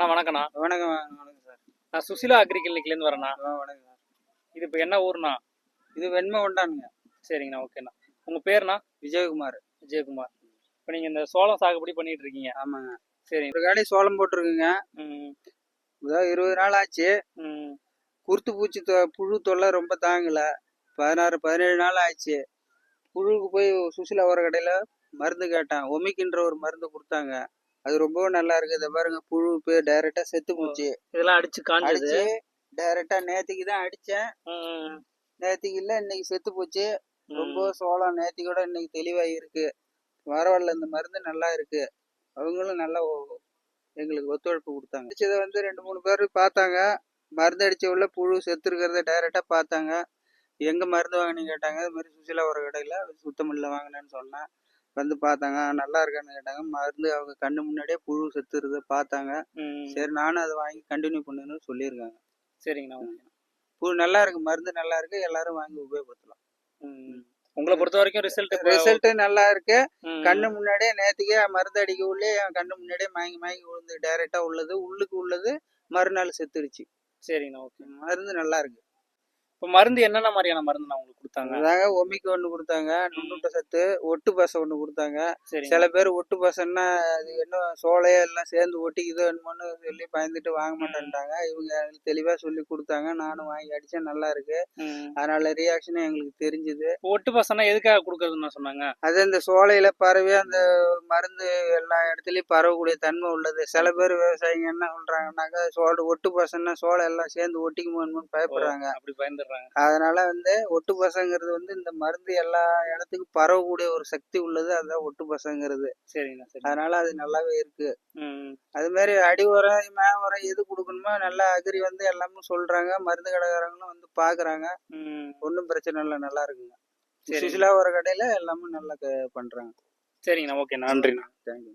அண்ணா வணக்கண்ணா வணக்கம் வணக்கம் சார். நான் சுசிலா அக்ரிகிளினிக்லேருந்து வரேண்ணா. ஆ, வணக்கம் சார். இது இப்போ என்ன ஊர்ண்ணா? இது வெண்மை உண்டானுங்க சரிங்கண்ணா ஓகேண்ணா. உங்கள் பேருண்ணா? விஜயகுமார். விஜயகுமார். இப்போ நீங்கள் இந்த சோளம் சாகுபடி பண்ணிட்டு இருக்கீங்க. ஆமாங்க. சரிங்க ஒரு காடி சோளம் போட்டிருக்குங்க. ம். இதோ இருபது நாள் ஆச்சு. ம். குருத்து பூச்சி புழு தொல்லை ரொம்ப தாங்கல. பதினாறு பதினேழு நாள் ஆச்சு. புழுவுக்கு போய் சுசிலா ஒரு கடையில் மருந்து கேட்டேன். ஒமிக்கின்ற ஒரு மருந்து கொடுத்தாங்க. அது ரொம்பவும் நல்லா இருக்கு. இதை பாருங்க புழு போய் டைரக்டா செத்து போச்சு. இதெல்லாம் அடிச்சு காஞ்சது. அடிச்சு டைரக்டா நேத்திக்கு தான் அடிச்சேன். நேத்திக்கு இல்ல இன்னைக்கு செத்து போச்சு. ரொம்ப சோளம் நேத்திக்கூட இன்னைக்கு தெளிவா இருக்கு. பரவாயில்ல இந்த மருந்து நல்லா இருக்கு. அவங்களும் நல்லா எங்களுக்கு ஒத்துழைப்பு கொடுத்தாங்க. அடிச்சதை வந்து ரெண்டு மூணு பேர் பார்த்தாங்க. மருந்து அடிச்ச உள்ள புழு செத்து இருக்கிறத டைரக்டா பார்த்தாங்க. எங்க மருந்து வாங்கினீங்க கேட்டாங்க. இது மாதிரி சுசிலா ஒரு கடையில சுத்தமில்ல வாங்கினேன்னு சொன்னேன். வந்து பார்த்தாங்க. "ஆ, நல்லா இருக்கான்னு கேட்டாங்க. மருந்து அவங்க கண்ணு முன்னாடியே புழு செத்துறத பார்த்தாங்க. சரி நானும் அதை வாங்கி கண்டினியூ பண்ணுன்னு சொல்லியிருக்காங்க. சரிங்கண்ணா ஓகே புழு நல்லா இருக்கு மருந்து நல்லா இருக்கு. எல்லாரும் வாங்கி உபயோகப்படுத்தலாம். உங்களை பொறுத்த வரைக்கும் ரிசல்ட் ரிசல்ட் நல்லா இருக்கு. கண்ணு முன்னாடியே நேத்துக்கே மருந்து அடிக்க உள்ளே கண்ணு முன்னாடியே மயங்கி மயங்கி விழுந்து டைரக்டா உள்ளது. உள்ளுக்கு உள்ளது. மறுநாள் செத்துருச்சு. சரிங்கண்ணா ஓகே. மருந்து நல்லா இருக்கு. இப்போ மருந்து என்னென்ன மாதிரியான மருந்து உங்களுக்கு கொடுத்தாங்க. அதாங்க ஒமிக்கு ஒண்ணு கொடுத்தாங்க நுண்ணுட்ட சத்து ஒட்டு பசை ஒண்ணு கொடுத்தாங்க. சில பேர் ஒட்டு பசன்னா அது என்ன சோளைய எல்லாம் சேர்ந்து ஒட்டிக்குதோ என்னமோன்னு சொல்லி பயந்துட்டு வாங்க மாட்டேன்ட்டாங்க. இவங்க தெளிவா சொல்லி கொடுத்தாங்க. நானும் வாங்கி அடிச்சேன். நல்லா இருக்கு. அதனால ரியாக்ஷனும் எங்களுக்கு தெரிஞ்சுது. ஒட்டு பசனா எதுக்காக கொடுக்கறதுன்னு சொன்னாங்க? அது இந்த சோலையில பரவி அந்த மருந்து எல்லா இடத்துலயும் பரவக்கூடிய தன்மை உள்ளது. சில பேர் விவசாயிங்க என்ன சொல்றாங்கன்னாக்கா சோள ஒட்டு பசன்னா சோளம் எல்லாம் சேர்ந்து ஒட்டிக்குமோன்னு பயப்படுறாங்க. அப்படி பயந்துடுறாங்க. அதனால வந்து ஒட்டு பசங்கிறது வந்து இந்த மருந்து எல்லா இடத்துக்கும் பரவக்கூடிய ஒரு சக்தி உள்ளது அதுதான் ஒட்டு பசங்கிறது சரிங்கண்ணா சரி அதனால அது நல்லாவே இருக்கு. அது மாதிரி அடி உரம் மே உரம் எது கொடுக்கணுமோ நல்லா அக்ரி வந்து எல்லாமே சொல்றாங்க. மருந்து கடைக்காரங்களும் வந்து பாக்குறாங்க. ஒன்றும் பிரச்சனை இல்லை நல்லா இருக்குங்க. சுசிலா ஒரு கடையில எல்லாமே நல்லா பண்றாங்க. சரிங்கண்ணா ஓகே நன்றிண்ணா. தேங்க்யூ.